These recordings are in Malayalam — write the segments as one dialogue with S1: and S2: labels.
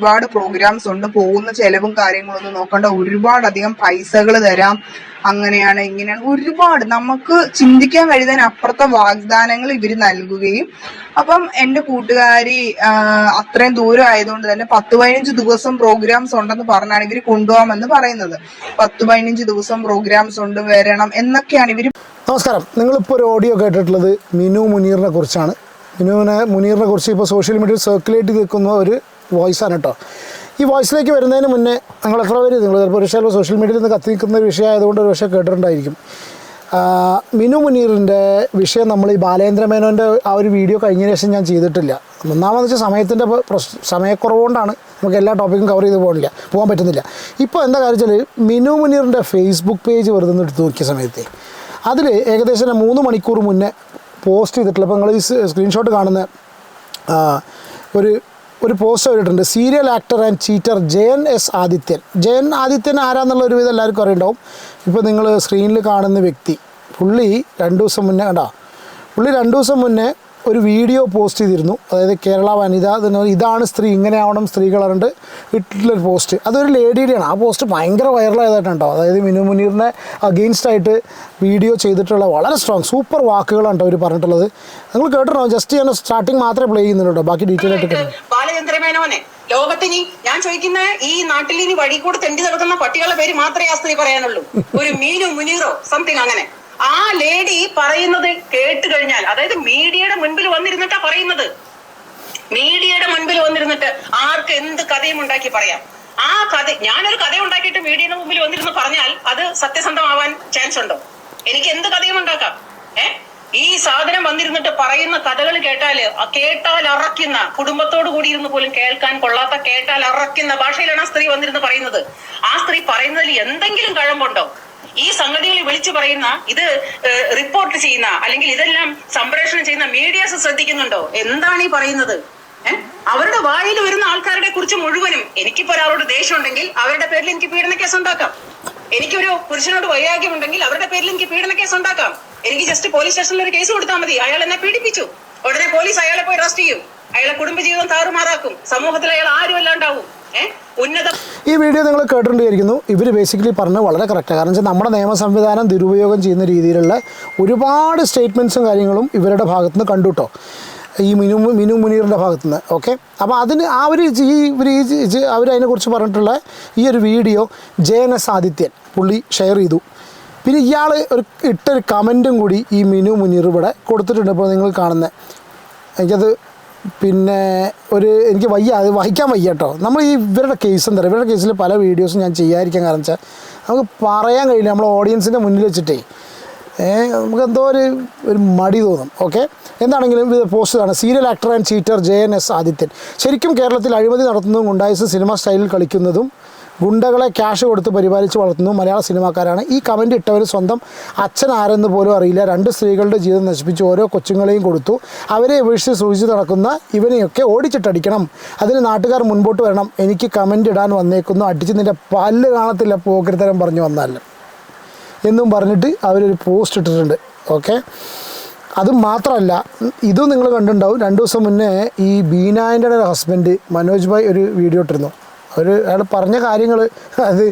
S1: ഒരുപാട് പ്രോഗ്രാംസ് ഉണ്ട്. പോകുന്ന ചെലവും കാര്യങ്ങളൊന്നും നോക്കണ്ട. ഒരുപാട് അധികം പൈസകൾ തരാം. അങ്ങനെയാണ് ഇങ്ങനെയാണ്. ഒരുപാട് നമുക്ക് ചിന്തിക്കാൻ കഴിയുന്നതിന് അപ്പുറത്തെ വാഗ്ദാനങ്ങൾ ഇവർ നൽകുകയും അപ്പം എന്റെ കൂട്ടുകാരി അത്രയും ദൂരം ആയതുകൊണ്ട് തന്നെ പത്ത് പതിനഞ്ച് ദിവസം പ്രോഗ്രാംസ് ഉണ്ടെന്ന് പറഞ്ഞാണ് ഇവർ കൊണ്ടുപോകാമെന്ന് പറയുന്നത്. പത്ത് പതിനഞ്ച് ദിവസം പ്രോഗ്രാംസ് ഉണ്ട് വരണം എന്നൊക്കെയാണ് ഇവർ
S2: നമസ്കാരം. നിങ്ങളിപ്പോൾ ഒരു ഓഡിയോ കേട്ടിട്ടുള്ളത് മിനു മുനീറിനെ കുറിച്ചാണ്. മിനുവിനെ മുനീറിനെ കുറിച്ച് ഇപ്പോൾ സോഷ്യൽ മീഡിയയിൽ സർക്കുലേറ്റ് നിൽക്കുന്ന ഒരു വോയിസാണ് കേട്ടോ. ഈ വോയിസിലേക്ക് വരുന്നതിന് മുന്നേ നിങ്ങൾ എത്ര പേര് നിങ്ങൾ ചിലപ്പോൾ ഒരു പക്ഷേ സോഷ്യൽ മീഡിയയിൽ നിന്ന് കത്തി നിൽക്കുന്ന വിഷയമായതുകൊണ്ട് ഒരു പക്ഷേ കേട്ടിട്ടുണ്ടായിരിക്കും. മിനു മുനീറിന്റെ വിഷയം നമ്മൾ ഈ ബാലേന്ദ്ര മേനോന്റെ ആ ഒരു വീഡിയോ കഴിഞ്ഞതിന് ശേഷം ഞാൻ ചെയ്തിട്ടില്ല. ഒന്നാമെന്ന് വെച്ചാൽ സമയത്തിന്റെ സമയക്കുറവുകൊണ്ടാണ് നമുക്ക് എല്ലാ ടോപ്പിക്കും കവർ ചെയ്ത് പോകണില്ല പോകാൻ പറ്റുന്നില്ല. ഇപ്പോൾ എന്താ കാര്യം വെച്ചാൽ മിനു മുനീറിന്റെ ഫേസ്ബുക്ക് പേജ് വെറുതെ എടുത്ത് നോക്കിയ സമയത്ത് അതിൽ ഏകദേശം മൂന്ന് മണിക്കൂർ മുന്നേ പോസ്റ്റ് ചെയ്തിട്ടുള്ള അപ്പോൾ നിങ്ങൾ ഈ സ്ക്രീൻഷോട്ട് കാണുന്ന ഒരു ഒരു പോസ്റ്റ് ചെയ്തിട്ടുണ്ട് serial actor and cheater Jayan S Adithyan. Jayan Adithyan ആരാന്നുള്ള ഒരു വിധം എല്ലാവർക്കും അറിയുണ്ടാവും. ഇപ്പോൾ നിങ്ങൾ സ്ക്രീനിൽ കാണുന്ന വ്യക്തി പുള്ളി രണ്ട് ദിവസം മുന്നേ കണ്ടോ? പുള്ളി രണ്ട് ദിവസം മുന്നേ ഒരു വീഡിയോ പോസ്റ്റ് ചെയ്തിരുന്നു. അതായത് കേരള വനിത ഇതാണ് സ്ത്രീ ഇങ്ങനെ ആവണം സ്ത്രീകൾ പറഞ്ഞിട്ട് ഇട്ടിട്ടുള്ളൊരു പോസ്റ്റ് അതൊരു ലേഡിയുടെയാണ്. ആ പോസ്റ്റ് ഭയങ്കര വൈറലായതായിട്ടുണ്ടോ അതായത് മിനു മുനീറിനെ അഗെയിൻസ്റ്റ് ആയിട്ട് വീഡിയോ ചെയ്തിട്ടുള്ള വളരെ സ്ട്രോങ് സൂപ്പർ വാക്കുകളാണ് അവർ പറഞ്ഞിട്ടുള്ളത്. നിങ്ങൾ കേട്ടിട്ടുണ്ടോ? ജസ്റ്റ് ഞാൻ സ്റ്റാർട്ടിങ് മാത്രമേ പ്ലേ ചെയ്യുന്നുള്ളൂ കേട്ടോ ബാക്കി ഡീറ്റെയിൽ ആയിട്ട്
S3: ബാലചന്ദ്രമേനോനെ ലോകത്തിനി ഞാൻ ചോദിക്കുന്ന ഈ നാട്ടിൽ ഇനി വഴി കൂടെ തെണ്ടി നടക്കുന്ന പട്ടികളുടെ പേര് മാത്രമേ ആ സ്ത്രീ പറയാനുള്ളൂ. ഒരു മീനു മുനീറോ സംതിങ് അങ്ങനെ. ആ ലേഡി പറയുന്നത് കേട്ട് കഴിഞ്ഞാൽ അതായത് മീഡിയയുടെ മുൻപിൽ വന്നിരുന്നിട്ടാ പറയുന്നത്. മീഡിയയുടെ മുൻപിൽ വന്നിരുന്നിട്ട് ആർക്ക് എന്ത് കഥയും ഉണ്ടാക്കി പറയാം. ആ കഥ ഞാനൊരു കഥ ഉണ്ടാക്കിയിട്ട് മീഡിയയുടെ മുമ്പിൽ വന്നിരുന്ന് പറഞ്ഞാൽ അത് സത്യസന്ധമാവാൻ ചാൻസ് ഉണ്ടോ? എനിക്ക് എന്ത് കഥയും ഉണ്ടാക്കാം ഏ? ഈ സാധനം വന്നിരുന്നിട്ട് പറയുന്ന കഥകൾ കേട്ടാൽ കേട്ടാൽ അറക്കുന്ന കുടുംബത്തോട് കൂടി ഇരുന്ന് പോലും കേൾക്കാൻ കൊള്ളാത്ത കേട്ടാൽ അറക്കുന്ന ഭാഷയിലാണ് ആ സ്ത്രീ വന്നിരുന്ന് പറയുന്നത്. ആ സ്ത്രീ പറയുന്നതിൽ എന്തെങ്കിലും കഴമ്പുണ്ടോ? ഈ സംഗതികൾ വിളിച്ചു പറയുന്ന ഇത് റിപ്പോർട്ട് ചെയ്യുന്ന അല്ലെങ്കിൽ ഇതെല്ലാം സംപ്രേഷണം ചെയ്യുന്ന മീഡിയാസ് ശ്രദ്ധിക്കുന്നുണ്ടോ? എന്താണ് ഈ പറയുന്നത്? അവരുടെ വായിൽ വരുന്ന ആൾക്കാരുടെ കുറിച്ച് മുഴുവനും എനിക്കിപ്പോ ഒരാളോട് ദേഷ്യം ഉണ്ടെങ്കിൽ അവരുടെ പേരിൽ എനിക്ക് പീഡന കേസ് ഉണ്ടാക്കാം. എനിക്കൊരു പുരുഷനോട് വൈരാഗ്യം ഉണ്ടെങ്കിൽ അവരുടെ പേരിൽ എനിക്ക് പീഡന കേസ് ഉണ്ടാക്കാം. എനിക്ക് ജസ്റ്റ് പോലീസ് സ്റ്റേഷനിൽ ഒരു കേസ് കൊടുത്താൽ മതി. അയാൾ എന്നെ പീഡിപ്പിച്ചു. ഉടനെ പോലീസ് അയാളെ പോയി അറസ്റ്റ് ചെയ്യും. അയാളെ കുടുംബജീവിതം താറുമാറാക്കും. സമൂഹത്തിൽ അയാൾ ആരും അല്ലാണ്ടാവും.
S2: ഈ വീഡിയോ നിങ്ങൾ കേട്ടിട്ടുണ്ടായിരിക്കുന്നു. ഇവർ ബേസിക്കലി പറഞ്ഞത് വളരെ കറക്റ്റാണ് കാരണം വെച്ചാൽ നമ്മുടെ നിയമ സംവിധാനം ദുരുപയോഗം ചെയ്യുന്ന രീതിയിലുള്ള ഒരുപാട് സ്റ്റേറ്റ്മെന്റ്സും കാര്യങ്ങളും ഇവരുടെ ഭാഗത്തു നിന്ന് കണ്ടു കേട്ടോ ഈ മിനു മിനു മുനീറിന്റെ ഭാഗത്തു നിന്ന് ഓക്കെ അപ്പോൾ അതിന് ആ ഒരു ഈ ഇവർ ഈ അതിനെക്കുറിച്ച് പറഞ്ഞിട്ടുള്ള ഈ ഒരു video J N S Adithyan പുള്ളി ഷെയർ ചെയ്തു. പിന്നെ ഇയാൾ ഒരു ഇട്ടൊരു കമന്റും കൂടി ഈ മിനു മുനീർ ഇവിടെ കൊടുത്തിട്ടുണ്ട്. ഇപ്പോൾ നിങ്ങൾ കാണുന്നത് എനിക്കത് പിന്നെ ഒരു എനിക്ക് വയ്യ അത് വഹിക്കാൻ വയ്യ കേട്ടോ. നമ്മൾ ഈ ഇവരുടെ കേസ് എന്താ ഇവരുടെ കേസിൽ പല വീഡിയോസും ഞാൻ ചെയ്യാതിരിക്കാൻ കാരണം വെച്ചാൽ നമുക്ക് പറയാൻ കഴിയില്ല. നമ്മൾ ഓഡിയൻസിന്റെ മുന്നിൽ വെച്ചിട്ടേ നമുക്ക് എന്തോ ഒരു ഒരു മടി തോന്നും. ഓക്കെ എന്താണെങ്കിലും ഇത് പോസ്റ്റ് ആണ് serial actor and cheater J N S Adithyan. ശരിക്കും കേരളത്തിൽ അഴിമതി നടത്തുന്നതും ഉണ്ടായ സിനിമ സ്റ്റൈലിൽ കളിക്കുന്നതും ഗുണ്ടകളെ ക്യാഷ് കൊടുത്ത് പരിപാലിച്ച് വളർത്തുന്നു മലയാള സിനിമാക്കാരാണ്. ഈ കമന്റ് ഇട്ടവർ സ്വന്തം അച്ഛൻ ആരെന്ന് പോലും അറിയില്ല. രണ്ട് സ്ത്രീകളുടെ ജീവിതം നശിപ്പിച്ച് ഓരോ കൊച്ചുങ്ങളെയും കൊടുത്തു. അവരെ ഉപേക്ഷിച്ച് സൂചിച്ച് നടക്കുന്ന ഇവനെയൊക്കെ ഓടിച്ചിട്ടടിക്കണം. അതിന് നാട്ടുകാർ മുൻപോട്ട് വരണം. എനിക്ക് കമന്റ് ഇടാൻ വന്നേക്കുന്നു. അടിച്ച് നിന്റെ പല്ല് കാണത്തില്ല പോക്കരുത്തരം പറഞ്ഞു വന്നാലും എന്നും പറഞ്ഞിട്ട് അവരൊരു പോസ്റ്റ് ഇട്ടിട്ടുണ്ട്. ഓക്കെ? അത് മാത്രമല്ല ഇതും നിങ്ങൾ കണ്ടിട്ടുണ്ടാവും. രണ്ട് ദിവസം മുന്നേ ഈ ബീനായന്റെ ഹസ്ബൻഡ് മനോജ് ഭായ് ഒരു വീഡിയോ ഇട്ടിരുന്നു. അവർ അയാൾ പറഞ്ഞ കാര്യങ്ങൾ അത്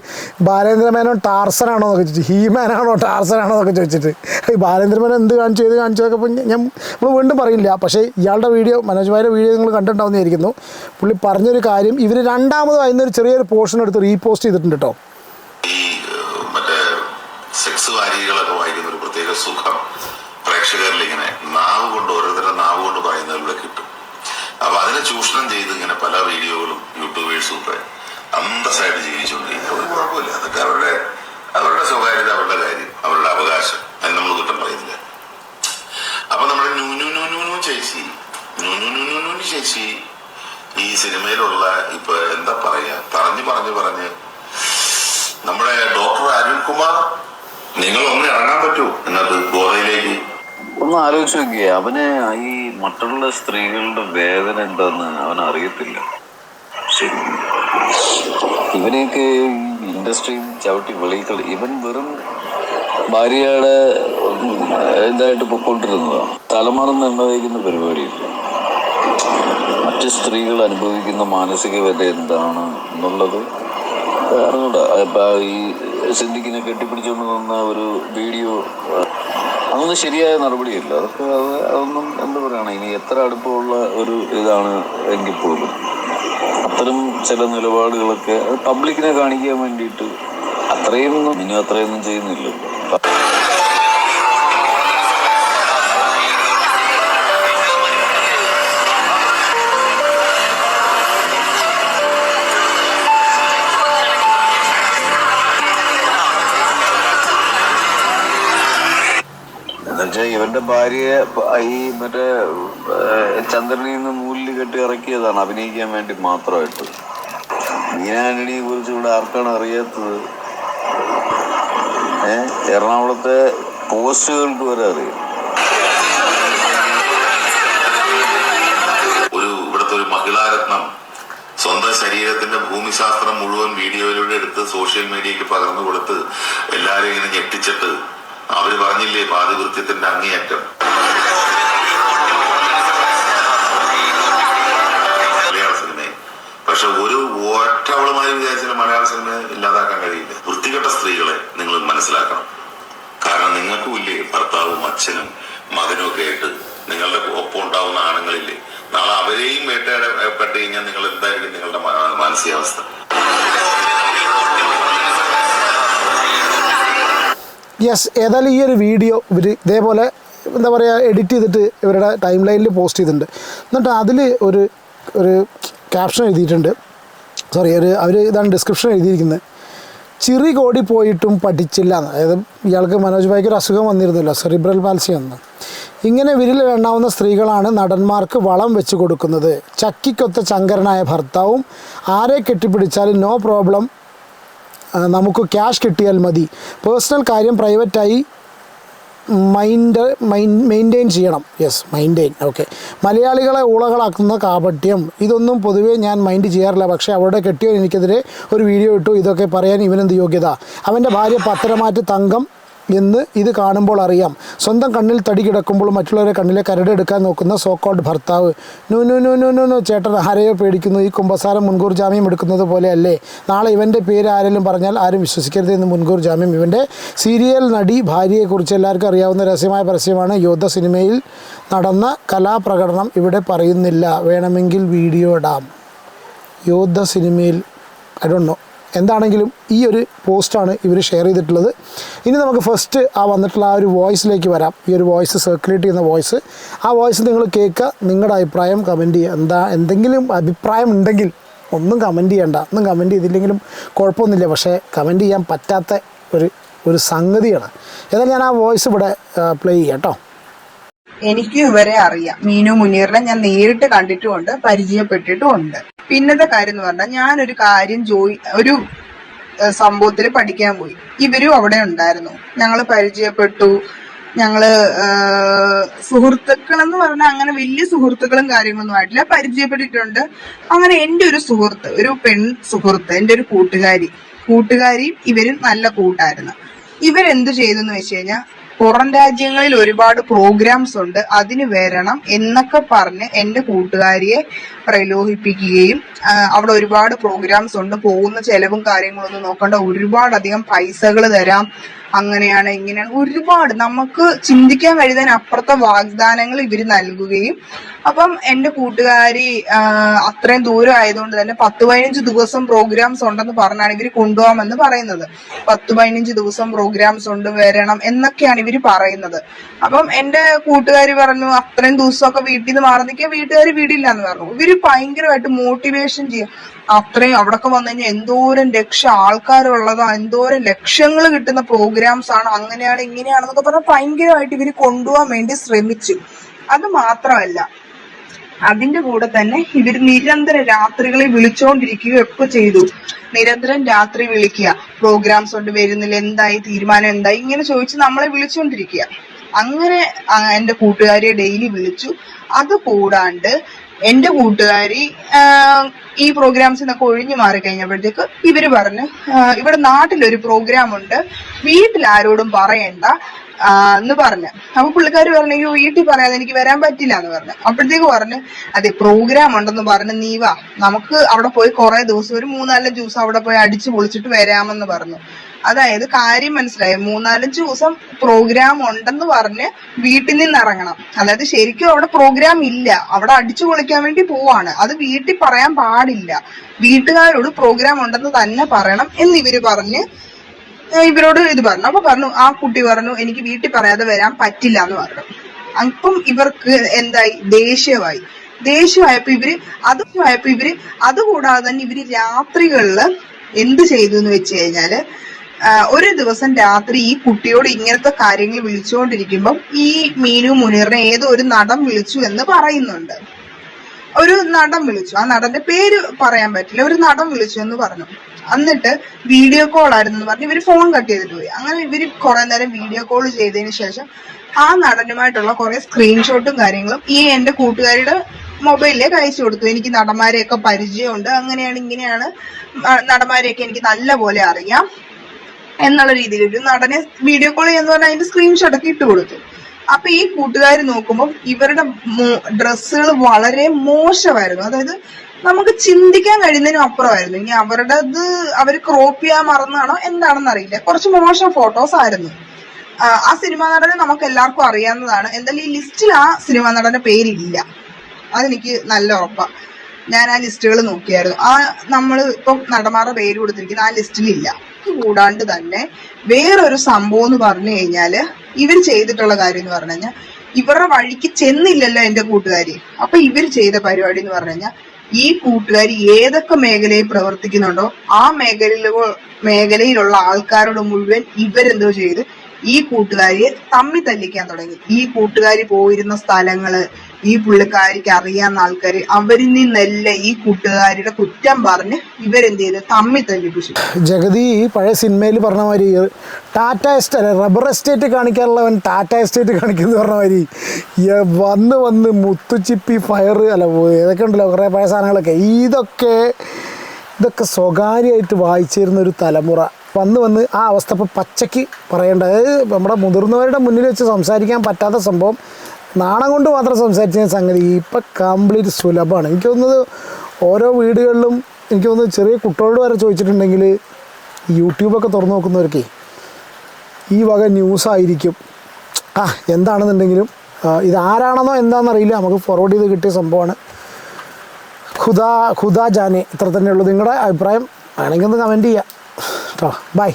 S2: ബാലേന്ദ്ര മേനോൻ ടാർസനാണോ എന്നൊക്കെ ചോദിച്ചിട്ട് ഹീമാനാണോ ടാർസനാണോ എന്നൊക്കെ ചോദിച്ചിട്ട്. ഈ ബാലേന്ദ്ര മേനോൻ എന്ത് കാണിച്ചു ചെയ്ത് കാണിച്ചു ഒക്കെ ഇപ്പം ഞാൻ നമ്മൾ വീണ്ടും പറയില്ല. പക്ഷേ ഇയാളുടെ വീഡിയോ മനോജ് ഭായിയുടെ വീഡിയോ നിങ്ങൾ കണ്ടിട്ടുണ്ടാവുന്നതായിരിക്കുന്നു പുള്ളി പറഞ്ഞൊരു കാര്യം ഇവർ രണ്ടാമത് ഒരു ചെറിയൊരു പോർഷൻ എടുത്ത് റീപോസ്റ്റ് ചെയ്തിട്ടുണ്ട് കേട്ടോ
S4: സെക്സ് വാരികളൊക്കെ വായിക്കുന്ന ഒരു പ്രത്യേക സുഖം. അപ്പൊ അതിനെ ചൂഷണം ചെയ്ത് ഇങ്ങനെ പല വീഡിയോകളും യൂട്യൂബേഴ്സും ഒക്കെ അന്തസ്സായിട്ട് ജീവിച്ചുകൊണ്ടിരിക്കുന്നത് ഒരു കുഴപ്പമില്ല. അതൊക്കെ അവരുടെ അവരുടെ സ്വകാര്യത അവരുടെ കാര്യം അവരുടെ അവകാശം. അതിന് നമ്മൾ കുറ്റം പറയുന്നില്ല. അപ്പൊ നമ്മുടെ ചേച്ചി ചേച്ചി ഈ സിനിമയിലുള്ള ഇപ്പൊ എന്താ പറയാ പറഞ്ഞു പറഞ്ഞു പറഞ്ഞ് നമ്മുടെ ഡോക്ടർ അരുൺകുമാർ നിങ്ങൾ ഒന്ന് ഇറങ്ങാൻ പറ്റൂ. എന്നത് ഗോവയിലേക്ക്
S5: ഒന്ന് ആലോചിച്ച് നോക്കിയേ. അവന് ഈ മറ്റുള്ള സ്ത്രീകളുടെ വേദന എന്താന്ന് അവൻ അറിയത്തില്ല. ഇവനെയൊക്കെ ഇൻഡസ്ട്രി ചവിട്ടി വെളിയിൽ ഇവൻ വെറും ഭാര്യയുടെ ഇതായിട്ട് പൊക്കോണ്ടിരുന്നതാ. തലമറന്ന് നിർണയിക്കുന്ന പരിപാടി മറ്റ് സ്ത്രീകൾ അനുഭവിക്കുന്ന മാനസിക വില എന്താണ് എന്നുള്ളത് അറിഞ്ഞൂടാ. ഇപ്പൊ ഈ സിദ്ദിഖിനെ കെട്ടിപ്പിടിച്ചുകൊണ്ട് നിന്ന ഒരു വീഡിയോ അതൊന്നും ശരിയായ നടപടിയല്ല. അതൊക്കെ അത് അതൊന്നും എന്താ പറയണ ഇനി എത്ര അടുപ്പമുള്ള ഒരു ഇതാണ് എങ്കിൽ പോലും. അത്തരം ചില നിലപാടുകളൊക്കെ പബ്ലിക്കിനെ കാണിക്കാൻ വേണ്ടിയിട്ട് അത്രയും ഇനിയും അത്രയൊന്നും ചെയ്യുന്നില്ലല്ലോ എന്നുവെച്ചാൽ ഇവന്റെ ഭാര്യയെ ഈ മറ്റേ ഏഹ്, ചന്ദ്രനിൽ നിന്ന് നൂലിൽ കെട്ടി ഇറക്കിയതാണ് അഭിനയിക്കാൻ വേണ്ടി മാത്രമായിട്ട്. മീന ആന്റണിയെ കുറിച്ച് ഇവിടെ ആർക്കാണ് അറിയാത്തത്? ഏ എറണാകുളത്തെ പോസ്റ്റുകൾക്ക് വരെ അറിയാം.
S4: ഒരു ഇവിടുത്തെ ഒരു മഹിളാരത്നം സ്വന്തം ശരീരത്തിന്റെ ഭൂമിശാസ്ത്രം മുഴുവൻ വീഡിയോയിലൂടെ എടുത്ത് സോഷ്യൽ മീഡിയക്ക് പകർന്നു കൊടുത്ത് എല്ലാരും ഇങ്ങനെ ഞെട്ടിച്ചിട്ട് അവർ പറഞ്ഞില്ലേ പാതിവൃത്യത്തിന്റെ അങ്ങേയറ്റം. മലയാള സിനിമയെ. പക്ഷെ ഒരു ഒറ്റവളുമായി വിചാരിച്ചാൽ മലയാള സിനിമ ഇല്ലാതാക്കാൻ കഴിയില്ല. വൃത്തികെട്ട സ്ത്രീകളെ നിങ്ങൾ മനസ്സിലാക്കണം. കാരണം നിങ്ങൾക്കും ഇല്ലേ ഭർത്താവും അച്ഛനും മകനും ഒക്കെ ആയിട്ട് നിങ്ങളുടെ ഒപ്പം ഉണ്ടാവുന്ന ആണുങ്ങളില്ലേ. നാളെ അവരെയും വേട്ടയാടപ്പെട്ട് കഴിഞ്ഞാൽ നിങ്ങൾ എന്തായിരിക്കും നിങ്ങളുടെ മാനസികാവസ്ഥ?
S2: യെസ് ഏതായാലും ഈ ഒരു വീഡിയോ ഇവർ ഇതേപോലെ എന്താ പറയുക എഡിറ്റ് ചെയ്തിട്ട് ഇവരുടെ ടൈം ലൈനിൽ പോസ്റ്റ് ചെയ്തിട്ടുണ്ട്. എന്നിട്ട് അതിൽ ഒരു ഒരു ക്യാപ്ഷൻ എഴുതിയിട്ടുണ്ട്. സോറി ഒരു അവർ ഇതാണ് ഡിസ്ക്രിപ്ഷൻ എഴുതിയിരിക്കുന്നത്. ചിറി കോടി പോയിട്ടും പഠിച്ചില്ല എന്ന്. അതായത് ഇയാൾക്ക് മനോജ് ഭായിക്ക് ഒരു അസുഖം വന്നിരുന്നല്ലോ സെറിബ്രൽ പാൽസി എന്ന് ഇങ്ങനെ വിരൽ വേണ്ടാവുന്ന സ്ത്രീകളാണ് നടന്മാർക്ക് വളം വെച്ച് കൊടുക്കുന്നത്. ചക്കിക്കൊത്ത ചങ്കരനായ ഭർത്താവും ആരെ കെട്ടിപ്പിടിച്ചാലും നോ പ്രോബ്ലം നമുക്ക് ക്യാഷ് കിട്ടിയാൽ മതി. പേഴ്സണൽ കാര്യം പ്രൈവറ്റായി മൈൻഡ് മെയിന്റെയിൻ ചെയ്യണം. യെസ് മെയിന്റെയിൻ ഓക്കെ മലയാളികളെ ഊളകളാക്കുന്ന കാപട്യം ഇതൊന്നും പൊതുവേ ഞാൻ മൈൻഡ് ചെയ്യാറില്ല. പക്ഷേ അവരുടെ കെട്ടിയോ എനിക്കെതിരെ ഒരു വീഡിയോ ഇട്ടു. ഇതൊക്കെ പറയാൻ ഇവനെന്ത് യോഗ്യത? അവന്റെ ഭാര്യ പത്തരമാറ്റ് തങ്കം എന്ന് ഇത് കാണുമ്പോൾ അറിയാം. സ്വന്തം കണ്ണിൽ തടി കിടക്കുമ്പോൾ മറ്റുള്ളവരെ കണ്ണിലെ കരട് എടുക്കാൻ നോക്കുന്ന സോക്കോൾഡ് ഭർത്താവ്. No no no no no no ചേട്ടൻ ആരെയോ പേടിക്കുന്നു. ഈ കുമ്പസാരം മുൻകൂർ ജാമ്യം എടുക്കുന്നത് പോലെയല്ലേ? നാളെ ഇവന്റെ പേര് ആരെങ്കിലും പറഞ്ഞാൽ ആരും വിശ്വസിക്കരുത് എന്ന് മുൻകൂർ ജാമ്യം ഇവന്റെ സീരിയൽ നടി ഭാര്യയെക്കുറിച്ച് എല്ലാവർക്കും അറിയാവുന്ന രഹസ്യമായ പരസ്യമാണ് യോദ്ധ സിനിമയിൽ നടന്ന കലാപ്രകടനം. ഇവിടെ പറയുന്നില്ല. വേണമെങ്കിൽ വീഡിയോ ഇടാം. യോദ്ധ സിനിമയിൽ ഐ ഡോണ്ട് നോ എന്താണെങ്കിലും ഈ ഒരു പോസ്റ്റാണ് ഇവർ ഷെയർ ചെയ്തിട്ടുള്ളത്. ഇനി നമുക്ക് ഫസ്റ്റ് ആ വന്നിട്ടുള്ള ആ ഒരു വോയിസിലേക്ക് വരാം. ഈ ഒരു വോയിസ് സർക്കുലേറ്റ് ചെയ്യുന്ന വോയിസ് ആ വോയിസ് നിങ്ങൾ കേൾക്കുക നിങ്ങളുടെ അഭിപ്രായം കമന്റ് ചെയ്യുക. എന്താ എന്തെങ്കിലും അഭിപ്രായം ഉണ്ടെങ്കിൽ ഒന്നും കമന്റ് ചെയ്യണ്ട. ഒന്നും കമന്റ് ചെയ്തില്ലെങ്കിലും കുഴപ്പമൊന്നുമില്ല. പക്ഷേ കമന്റ് ചെയ്യാൻ പറ്റാത്ത ഒരു ഒരു സംഗതിയാണ്. ഏതായാലും ഞാൻ ആ വോയിസ് ഇവിടെ പ്ലേ ചെയ്യാം കേട്ടോ.
S1: എനിക്കും ഇവരെ അറിയാം. മീനു മുനീറിനെ ഞാൻ നേരിട്ട് കണ്ടിട്ടുമുണ്ട് പരിചയപ്പെട്ടിട്ടുമുണ്ട്. പിന്നത്തെ കാര്യം എന്ന് പറഞ്ഞാൽ ഞാനൊരു കാര്യം ജോയി ഒരു സംഭവത്തിൽ പഠിക്കാൻ പോയി. ഇവരും അവിടെ ഉണ്ടായിരുന്നു. ഞങ്ങൾ പരിചയപ്പെട്ടു. ഞങ്ങൾ സുഹൃത്തുക്കൾ എന്ന് പറഞ്ഞാൽ അങ്ങനെ വലിയ സുഹൃത്തുക്കളും കാര്യങ്ങളൊന്നും ആയിട്ടില്ല. പരിചയപ്പെട്ടിട്ടുണ്ട്. അങ്ങനെ എന്റെ ഒരു സുഹൃത്ത് ഒരു പെൺ സുഹൃത്ത് എന്റെ ഒരു കൂട്ടുകാരി. കൂട്ടുകാരിയും ഇവരും നല്ല കൂട്ടായിരുന്നു. ഇവരെന്ത് ചെയ്തെന്ന് വെച്ച് കഴിഞ്ഞാൽ പുറം രാജ്യങ്ങളിൽ ഒരുപാട് പ്രോഗ്രാംസ് ഉണ്ട്. അതിന് വരണം എന്നൊക്കെ പറഞ്ഞ് എന്റെ കൂട്ടുകാരിയെ പ്രലോഭിപ്പിക്കുകയും അവിടെ ഒരുപാട് പ്രോഗ്രാംസ് ഉണ്ട്. പോകുന്ന ചെലവും കാര്യങ്ങളൊന്നും നോക്കണ്ട. ഒരുപാട് അധികം പൈസകൾ തരാം. അങ്ങനെയാണ് ഇങ്ങനെയാണ് ഒരുപാട് നമുക്ക് ചിന്തിക്കാൻ കഴിയുന്നതിന് അപ്പുറത്തെ വാഗ്ദാനങ്ങൾ ഇവർ നൽകുകയും. അപ്പം എന്റെ കൂട്ടുകാരി അത്രയും ദൂരം ആയതുകൊണ്ട് തന്നെ പത്ത് പതിനഞ്ച് ദിവസം പ്രോഗ്രാംസ് ഉണ്ടെന്ന് പറഞ്ഞാണ് ഇവർ കൊണ്ടുപോകാമെന്ന് പറയുന്നത്. പത്ത് പതിനഞ്ച് ദിവസം പ്രോഗ്രാംസ് ഉണ്ട് വരണം എന്നൊക്കെയാണ് ഇവർ പറയുന്നത്. അപ്പം എന്റെ കൂട്ടുകാരി പറഞ്ഞു അത്രയും ദിവസമൊക്കെ വീട്ടിൽ നിന്ന് മാറി നിൽക്കുക വീട്ടുകാർ വീടില്ല എന്ന് പറഞ്ഞു. ഇവർ ഭയങ്കരമായിട്ട് മോട്ടിവേഷൻ ചെയ്യും അത്രയും അവിടൊക്കെ വന്നു കഴിഞ്ഞാൽ എന്തോരം ലക്ഷം ആൾക്കാരുള്ളതാ എന്തോരം ലക്ഷങ്ങൾ കിട്ടുന്ന പ്രോഗ്രാംസ് ആണ് അങ്ങനെയാണ് ഇങ്ങനെയാണെന്നൊക്കെ പറഞ്ഞാൽ ഭയങ്കരമായിട്ട് ഇവർ കൊണ്ടുപോകാൻ വേണ്ടി ശ്രമിച്ചു. അത് മാത്രമല്ല അതിന്റെ കൂടെ തന്നെ ഇവർ നിരന്തരം രാത്രികളിൽ വിളിച്ചുകൊണ്ടിരിക്കുകയൊക്കെ ചെയ്തു. നിരന്തരം രാത്രി വിളിക്കുക പ്രോഗ്രാംസ് കൊണ്ട് വരുന്നില്ല എന്തായി തീരുമാനം എന്തായി ഇങ്ങനെ ചോദിച്ച് നമ്മളെ വിളിച്ചുകൊണ്ടിരിക്കുക അങ്ങനെ എന്റെ കൂട്ടുകാരിയെ ഡെയിലി വിളിച്ചു. അത് കൂടാണ്ട് എന്റെ കൂട്ടുകാരി ഈ പ്രോഗ്രാംസിൽ നിന്നൊക്കെ ഒഴിഞ്ഞു മാറി കഴിഞ്ഞപ്പോഴത്തേക്ക് ഇവർ പറഞ്ഞു ഇവിടെ നാട്ടിലൊരു പ്രോഗ്രാം ഉണ്ട് വീട്ടിൽ ആരോടും പറയണ്ട എന്ന് പറഞ്ഞു. അപ്പൊ പുള്ളിക്കാർ പറഞ്ഞു "അയ്യോ, വീട്ടിൽ പറയാതെ എനിക്ക് വരാൻ പറ്റില്ല എന്ന് പറഞ്ഞു. അപ്പോഴത്തേക്ക് പറഞ്ഞു അതെ പ്രോഗ്രാം ഉണ്ടെന്ന് പറഞ്ഞു നീ വാ. നമുക്ക് അവിടെ പോയി കുറെ ദിവസം ഒരു മൂന്നാൽ ദിവസം അവിടെ പോയി അടിച്ചു പൊളിച്ചിട്ട് വരാമെന്ന് പറഞ്ഞു. അതായത് കാര്യം മനസ്സിലായി? മൂന്നാലഞ്ച് ദിവസം പ്രോഗ്രാം ഉണ്ടെന്ന് പറഞ്ഞ് വീട്ടിൽ നിന്ന് ഇറങ്ങണം അതായത് ശരിക്കും അവിടെ പ്രോഗ്രാം ഇല്ല. അവിടെ അടിച്ചു പൊളിക്കാൻ വേണ്ടി പോവാണ്. അത് വീട്ടിൽ പറയാൻ പാടില്ല. വീട്ടുകാരോട് പ്രോഗ്രാം ഉണ്ടെന്ന് തന്നെ പറയണം എന്ന് ഇവർ പറഞ്ഞ് ഇവരോട് ഇത് പറഞ്ഞു. അപ്പൊ പറഞ്ഞു ആ കുട്ടി പറഞ്ഞു എനിക്ക് വീട്ടിൽ പറയാതെ വരാൻ പറ്റില്ല എന്ന് പറഞ്ഞു. അപ്പം ഇവർക്ക് എന്തായി? ദേഷ്യമായി. ദേഷ്യമായപ്പോ ഇവർ അത് ആയപ്പോ ഇവർ അതുകൂടാതെ തന്നെ ഇവർ രാത്രികളിൽ എന്ത് ചെയ്തു എന്ന് വെച്ച് കഴിഞ്ഞാൽ ഒരു ദിവസം രാത്രി ഈ കുട്ടിയോട് ഇങ്ങനത്തെ കാര്യങ്ങൾ വിളിച്ചുകൊണ്ടിരിക്കുമ്പം ഈ മീനു മുനീറിനെ ഏതോ ഒരു നടൻ വിളിച്ചു എന്ന് പറയുന്നുണ്ട്. ഒരു നടൻ വിളിച്ചു. ആ നടന്റെ പേര് പറയാൻ പറ്റില്ല. ഒരു നടൻ വിളിച്ചു എന്ന് പറഞ്ഞു. എന്നിട്ട് വീഡിയോ കോൾ ആയിരുന്നു പറഞ്ഞ് ഇവർ ഫോൺ കട്ട് ചെയ്തിട്ട് പോയി. അങ്ങനെ ഇവർ കുറെ നേരം വീഡിയോ കോൾ ചെയ്തതിന് ശേഷം ആ നടനുമായിട്ടുള്ള കുറെ സ്ക്രീൻഷോട്ടും കാര്യങ്ങളും ഈ എന്റെ കൂട്ടുകാരിയുടെ മൊബൈലിലേക്ക് അയച്ചു കൊടുത്തു. എനിക്ക് നടന്മാരെയൊക്കെ പരിചയമുണ്ട്. അങ്ങനെയാണ് ഇങ്ങനെയാണ് നടന്മാരെയൊക്കെ എനിക്ക് നല്ല പോലെ അറിയാം. എന്നുള്ള രീതിയിൽ ഒരു നടനെ വീഡിയോ കോൾ ചെയ്യാന്ന് പറഞ്ഞാൽ അതിന്റെ സ്ക്രീൻഷോട്ട് ഒക്കെ ഇട്ട് കൊടുത്തു അപ്പൊ ഈ കൂട്ടുകാർ നോക്കുമ്പോൾ ഇവരുടെ ഡ്രസ്സുകൾ വളരെ മോശമായിരുന്നു. അതായത് നമുക്ക് ചിന്തിക്കാൻ കഴിയുന്നതിനും അപ്പുറമായിരുന്നു. ഇനി അവരുടേത് അവർ ക്രോപ്പ് ചെയ്യാൻ മറന്നാണോ എന്താണെന്ന് അറിയില്ല. കുറച്ച് മോശം ഫോട്ടോസ് ആയിരുന്നു. ആ, സിനിമാ നടനെ നമുക്ക് എല്ലാവർക്കും അറിയാവുന്നതാണ്. എന്തായാലും ഈ ലിസ്റ്റിൽ ആ സിനിമാ നടന്റെ പേരില്ല. അതെനിക്ക് നല്ല ഉറപ്പാ. ഞാൻ ആ ലിസ്റ്റുകൾ നോക്കിയായിരുന്നു. ആ നമ്മൾ ഇപ്പം നടന്മാരുടെ പേര് കൊടുത്തിരിക്കുന്ന ആ ലിസ്റ്റിലില്ല. കൂടാണ്ട് തന്നെ വേറൊരു സംഭവം എന്ന് പറഞ്ഞു കഴിഞ്ഞാൽ ഇവർ ചെയ്തിട്ടുള്ള കാര്യം എന്ന് പറഞ്ഞു കഴിഞ്ഞാൽ ഇവരുടെ വഴിക്ക് ചെന്നില്ലല്ലോ എന്റെ കൂട്ടുകാരി. അപ്പൊ ഇവർ ചെയ്ത പരിപാടി എന്ന് പറഞ്ഞു കഴിഞ്ഞാൽ ഈ കൂട്ടുകാരി ഏതൊക്കെ മേഖലയിൽ പ്രവർത്തിക്കുന്നുണ്ടോ ആ മേഖലയിലോ മേഖലയിലുള്ള ആൾക്കാരോട് മുഴുവൻ ഇവരെന്തോ ചെയ്ത് ഈ കൂട്ടുകാരിയെ തമ്മി തല്ലിക്കാൻ തുടങ്ങി. ഈ കൂട്ടുകാരി പോയിരുന്ന സ്ഥലങ്ങൾ ഈ പുള്ളിക്കാരിക്ക് അറിയാവുന്ന ആൾക്കാര് അവരിൽ നിന്നെല്ലാം ഈ കൂട്ടുകാരുടെ കുറ്റം പറഞ്ഞ് ഇവരെന്ത് ചെയ്ത്? തമ്മിൽ തല്ലിപ്പിച്ചു
S2: ജഗതി പഴയ സിനിമയിൽ പറഞ്ഞ മാതിരി ടാറ്റ എസ്റ്റേറ്റ് റബ്ബർ എസ്റ്റേറ്റ് കാണിക്കാനുള്ളവൻ ടാറ്റ എസ്റ്റേറ്റ് കാണിക്കുന്ന പറഞ്ഞ മാതിരി. വന്ന് വന്ന് മുത്തുച്ചിപ്പി ഫയർ അല്ല ഏതൊക്കെ ഉണ്ടല്ലോ കുറേ പഴയ സാധനങ്ങളൊക്കെ. ഇതൊക്കെ ഇതൊക്കെ സ്വകാര്യമായിട്ട് വായിച്ചിരുന്ന ഒരു തലമുറ. വന്ന് വന്ന് ആ അവസ്ഥ ഇപ്പോൾ പച്ചയ്ക്ക് പറയേണ്ട അതായത് നമ്മുടെ മുതിർന്നവരുടെ മുന്നിൽ വെച്ച് സംസാരിക്കാൻ പറ്റാത്ത സംഭവം. നാണം കൊണ്ട് മാത്രം സംസാരിച്ച സംഗതി ഇപ്പം കംപ്ലീറ്റ് സുലഭമാണ്. എനിക്ക് തോന്നുന്നത് ഓരോ വീടുകളിലും എനിക്ക് തോന്നുന്നത് ചെറിയ കുട്ടികളോട് വരെ ചോദിച്ചിട്ടുണ്ടെങ്കിൽ യൂട്യൂബൊക്കെ തുറന്നു നോക്കുന്നവർക്ക് ഈ വക ന്യൂസ് ആയിരിക്കും. ആ എന്താണെന്നുണ്ടെങ്കിലും ഇതാരാണെന്നോ എന്താണെന്നറിയില്ല നമുക്ക് ഫോർവേഡ് ചെയ്ത് കിട്ടിയ സംഭവമാണ്. ഖുദാ ഖുദാ ജാനെ ഇത്ര തന്നെയുള്ളൂ. നിങ്ങളുടെ അഭിപ്രായം വേണമെങ്കിൽ ഒന്ന് കമന്റ് ചെയ്യാം. കേട്ടോ ബൈ